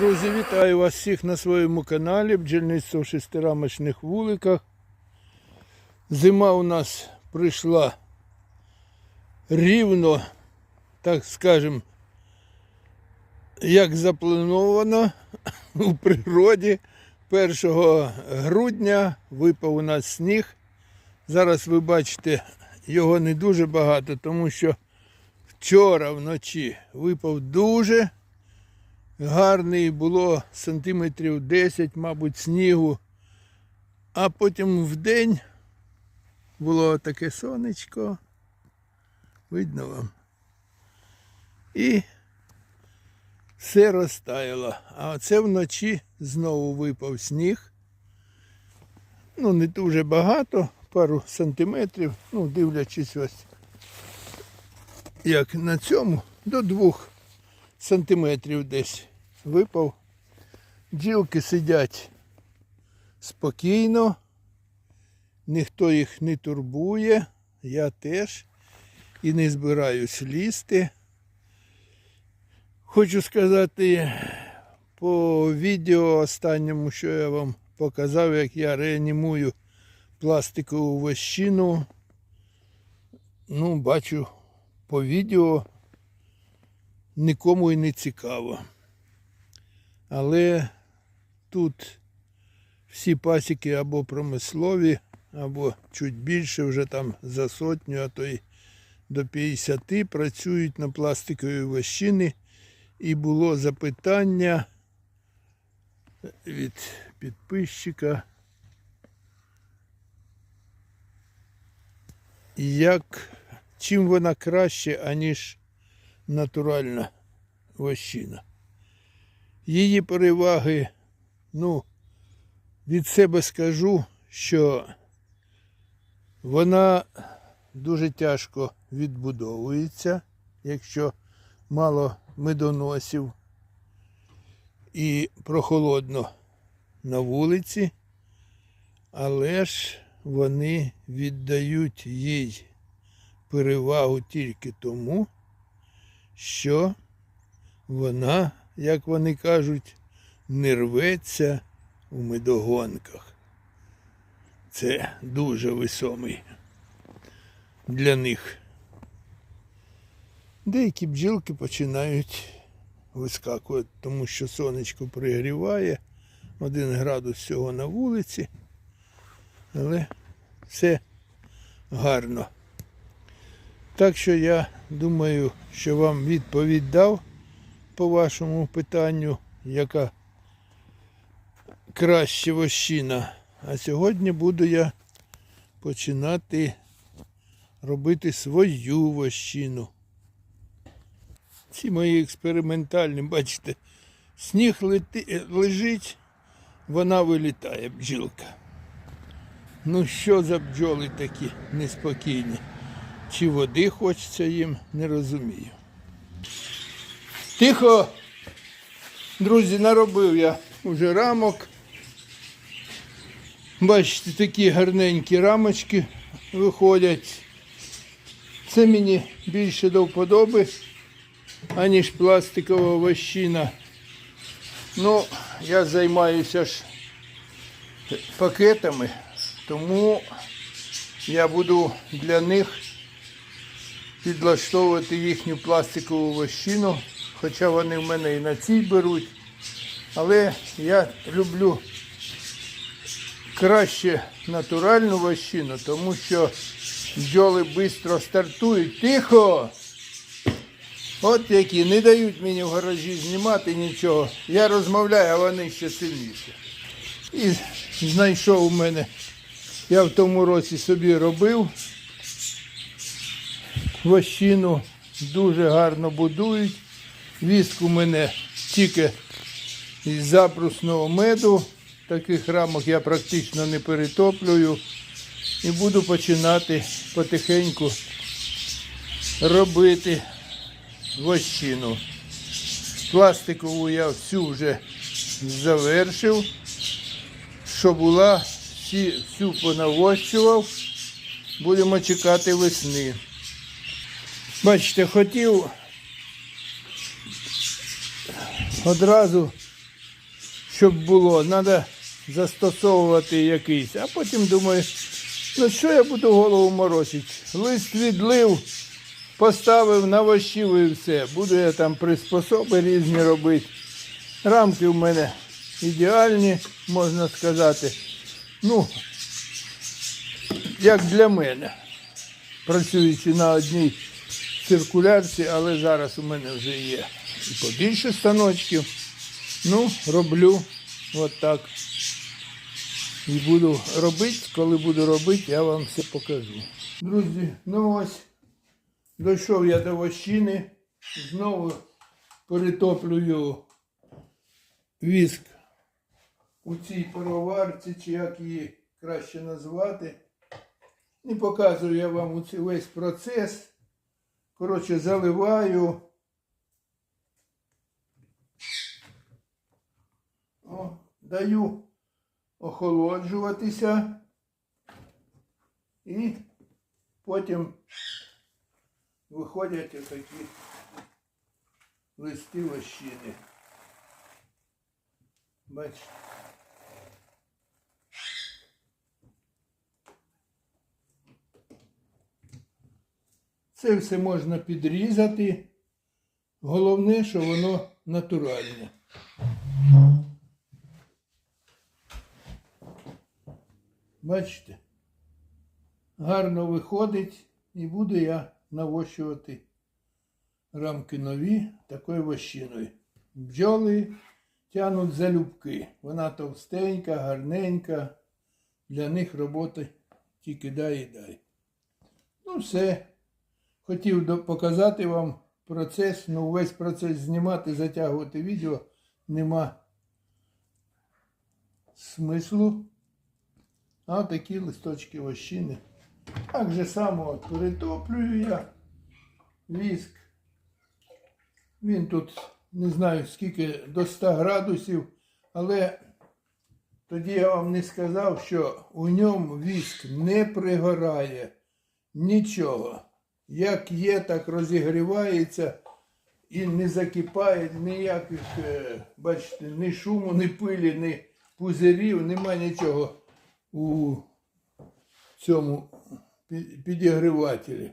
Друзі, вітаю вас всіх на своєму каналі бджільництво в шестирамочних вуликах. Зима у нас прийшла рівно, так скажем, як заплановано у природі. 1 грудня випав у нас сніг. Зараз ви бачите, його не дуже багато, тому що вчора вночі випав дуже гарний, було сантиметрів 10, мабуть, снігу. А потім в день було таке сонечко. Видно вам. І все розтаяло. А оце вночі знову випав сніг. Ну, не дуже багато, пару сантиметрів, ну, дивлячись ось, як на цьому, до двох сантиметрів десь випав. Бджілки сидять спокійно, ніхто їх не турбує, я теж і не збираюсь лізти. Хочу сказати по відео останньому, що я вам показав, як я реанімую пластикову вощину. Ну, бачу по відео нікому і не цікаво. Але тут всі пасіки або промислові, або чуть більше, вже там за сотню, а то й до 50 працюють на пластиковій вощини. І було запитання від підписчика, як, чим вона краще, аніж натуральна вощина. Її переваги, ну, від себе скажу, що вона дуже тяжко відбудовується, якщо мало медоносів і прохолодно на вулиці, але ж вони віддають їй перевагу тільки тому, що вона, як вони кажуть, не рветься у медогонках. Це дуже висомий для них. Деякі бджілки починають вискакувати, тому що сонечко пригріває, один градус всього на вулиці, але все гарно. Так що я думаю, що вам відповідь дав по вашому питанню, яка краще вощина. А сьогодні буду я починати робити свою вощину. Ці мої експериментальні, бачите, сніг лети, лежить, вона вилітає, бджілка. Ну що за бджоли такі неспокійні? Чи води хочеться їм, не розумію. Тихо! Друзі, наробив я вже рамок. Бачите, такі гарненькі рамочки виходять. Це мені більше до вподоби, аніж пластикова вощина. Ну, я займаюся ж пакетами, тому я буду для них підлаштовувати їхню пластикову вощину, хоча вони в мене і на цій беруть. Але я люблю краще натуральну вощину, тому що бджоли швидко стартують. Тихо! От які не дають мені в гаражі знімати нічого. Я розмовляю, а вони ще сильніше. І знайшов у мене. Я в тому році собі робив вощину, дуже гарно будують. Віск у мене тільки із забрусного меду. Таких рамок я практично не перетоплюю. І буду починати потихеньку робити вощину. Пластикову я всю вже завершив. Що була, всю понавощував. Будемо чекати весни. Бачите, хотів одразу щоб було. Треба застосовувати якийсь. А потім думаю, ну що я буду голову морочити? Лист відлив, поставив, навощив і все. Буду я там приспособи різні робити. Рамки в мене ідеальні, можна сказати. Ну, як для мене. Працюючи на одній циркулярці, але зараз у мене вже є і побільше станочків. Ну, роблю от так. І буду робити, коли буду робити, я вам все покажу. Друзі, ну ось, дійшов я до вощини, знову перетоплюю віск у цій пароварці, чи як її краще назвати. І показую я вам весь процес. Коротше, заливаю. Даю охолоджуватися. І потім виходять отакі листи вощини. Бачите? Це все можна підрізати. Головне, що воно натуральне. Бачите? Гарно виходить і буду я навощувати рамки нові такою вощиною. Бджоли тянуть залюбки. Вона товстенька, гарненька. Для них роботи тільки дай і дай. Ну, все. Хотів показати вам процес, ну весь процес знімати, затягувати відео нема смислу. А такі листочки вощини. Так же само от перетоплюю я віск. Він тут не знаю скільки до 100 градусів, але тоді я вам не сказав, що у ньому віск не пригорає нічого. Як є, так розігрівається і не закипає ніяких, е, бачите, ні шуму, ні пилі, ні пузирів, нема нічого у цьому підігрівателі.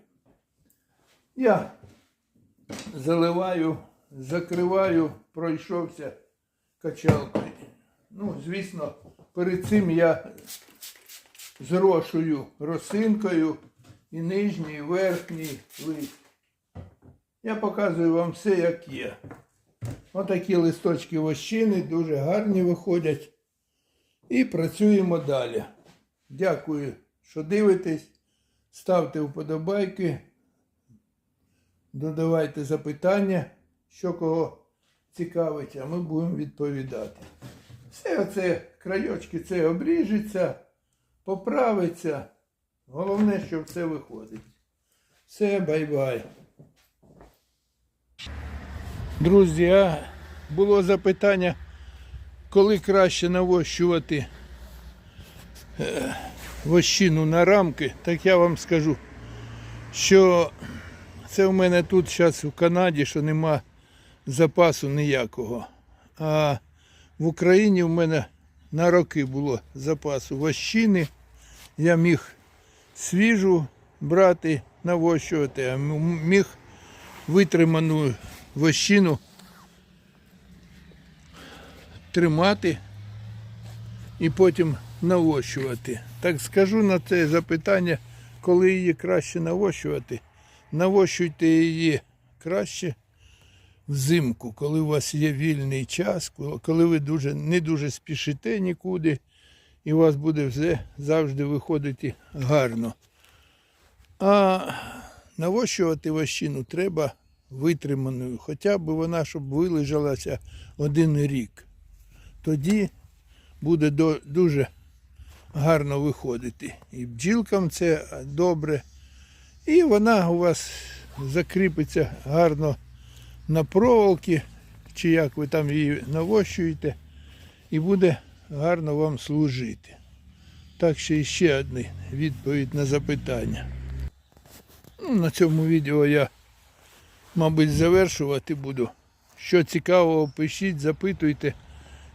Я заливаю, закриваю, пройшовся качалкою. Ну, звісно, перед цим я зрошую росинкою і нижній, і верхній лист. Я показую вам все, як є. Отакі листочки вощини дуже гарні виходять. І працюємо далі. Дякую, що дивитесь. Ставте вподобайки, додавайте запитання, що кого цікавить, а ми будемо відповідати. Все оце крайочки це обріжеться, поправиться. Головне, що все виходить. Все, бай-бай. Друзі, а було запитання, коли краще навощувати е, вощину на рамки, так я вам скажу, що це в мене тут зараз в Канаді, що нема запасу ніякого. А в Україні в мене на роки було запасу вощини. Я міг свіжу брати, навощувати, а міг витриману вощину тримати і потім навощувати. Так скажу на це запитання, коли її краще навощувати. Навощуйте її краще взимку, коли у вас є вільний час, коли ви дуже, не дуже спішите нікуди, і у вас буде все завжди виходити гарно. А навощувати вощину треба витриманою, хоча б вона, щоб вилежалася один рік. Тоді буде дуже гарно виходити. І бджілкам це добре. І вона у вас закріпиться гарно на проволоки, чи як ви там її навощуєте, і буде гарно вам служити. Так що ще одна відповідь на запитання. Ну, на цьому відео я, мабуть, завершувати буду. Що цікавого, пишіть, запитуйте.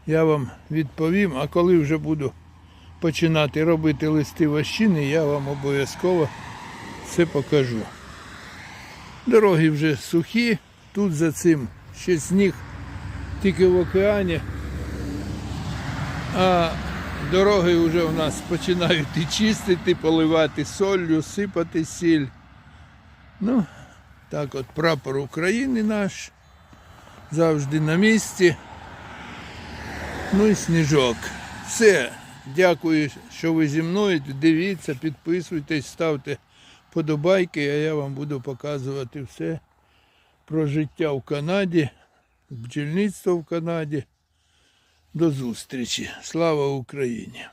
Я вам відповім. А коли вже буду починати робити листи вощини, я вам обов'язково все покажу. Дороги вже сухі, тут за цим ще сніг тільки в океані. А дороги вже у нас починають і чистити, поливати солью, сипати сіль. Ну, так от прапор України наш завжди на місці. Ну і сніжок. Все. Дякую, що ви зі мною. Дивіться, підписуйтесь, ставте подобайки, а я вам буду показувати все про життя в Канаді, бджільництво в Канаді. До зустрічі. Слава Україні!